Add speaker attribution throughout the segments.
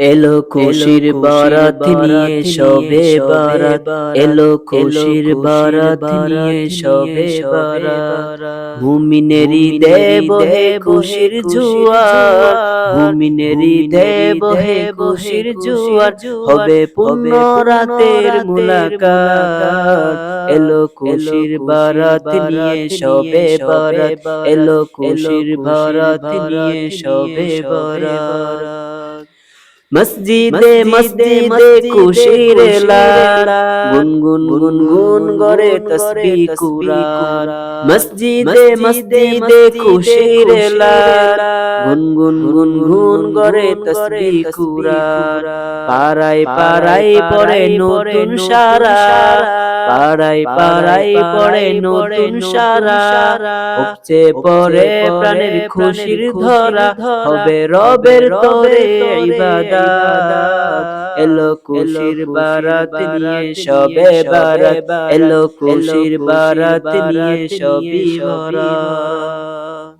Speaker 1: এলো খুশির বারাত নিয়ে সবে বারাত। এলো খুশির বারাত নিয়ে সবে বারাত। মুমিনেরি দেব হে খুশির জুয়ার। মুমিনেরি দেব হে খুশির জুয়ার। হবে পূর্ণ রাতের মুলাকাত। এলো খুশির বারাত নিয়ে সবে বারাত। এলো খুশির বারাত নিয়ে সবে বারাত। মসজিদে মসজিদে খুশির লালা গুনগুন গুনগুন করে তসবিহ কুরআন। মসজিদে মসজিদে খুশির লালা। গুনগুন গুনগুন করে তসবিহ কুরআন। পারাই পারাই পড়ে নতুন সারা। পারাই পারাই পড়ে নতুন সারা। উপচে পড়ে প্রাণের খুশির ধরা। হবে রবের তোরে ইবাদত। এলো খুশির বারাত নিয়ে সবে বারাত। এলো খুশির বারাত নিয়ে সবই বরাত।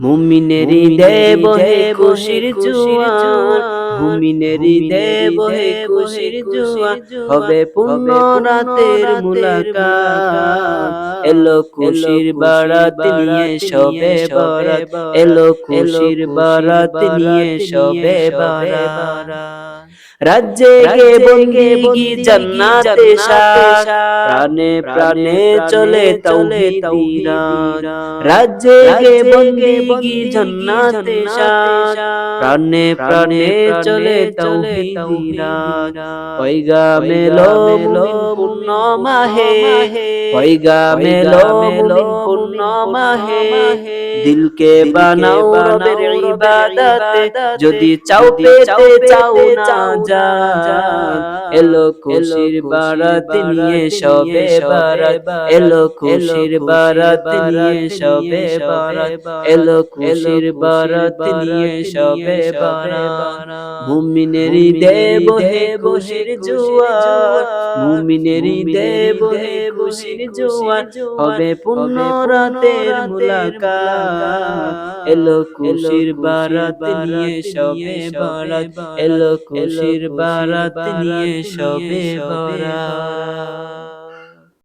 Speaker 1: মুমিনেরি দেব হে খুশির জুয়ান মুমিনেরি দেব হে খুশির জুয়ান হবে পূর্ণ রাতের মুলাকাত। এলো খুশির বারাত নিয়ে সবে বারাত। এলো খুশির বারাত নিয়ে সবে বারাত। রাজ্যে গে বন্দিগি জান্নাতে শাহ প্রাণে প্রাণে চলে তাওহীদিরা রাজ্যে গে বন্দিগি জান্নাতে শাহ প্রাণে প্রাণে চলে তাওহীদিরা পয়গা মেলো পূর্ণ মাহে পয়গা মেলো পূর্ণ মাহে দিলকে বানাও রবের ইবাদতে। যদি চাও পেতে চাও না। জান এলো খুশির বারাত নিয়ে সবে বারাত। এলো খুশির বারাত নিয়ে সবে বারাত। এলো খুশির বারাত নিয়ে সবে বারাত। মুমিনেরি দেব হে খুশির জুয়ার মুমিনেরি দেব হে খুশির জুয়ার হবে পূর্ণ রাতের মুলাকাত। এলো খুশির বারাত নিয়ে সবে বারাত। এলো খুশির বারাত নিয়ে সবে বারাত